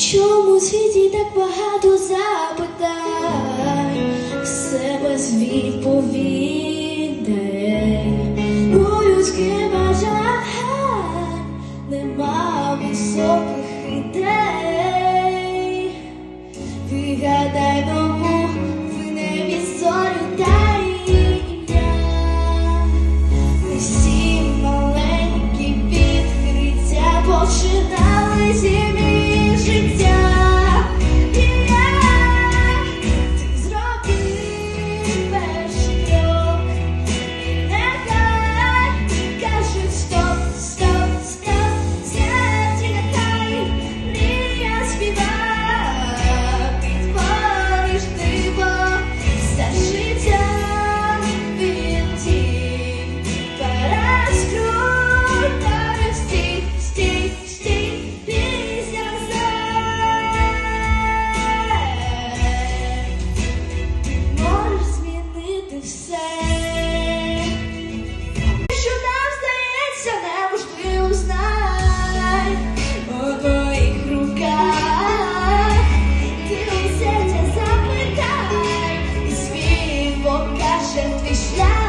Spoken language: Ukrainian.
Чому у світі так багато запитань, все без відповідей, у людських бажань нема високих ідей, вигадай нову в небі зорю всі маленькі відкриття починаємо. Твій шлях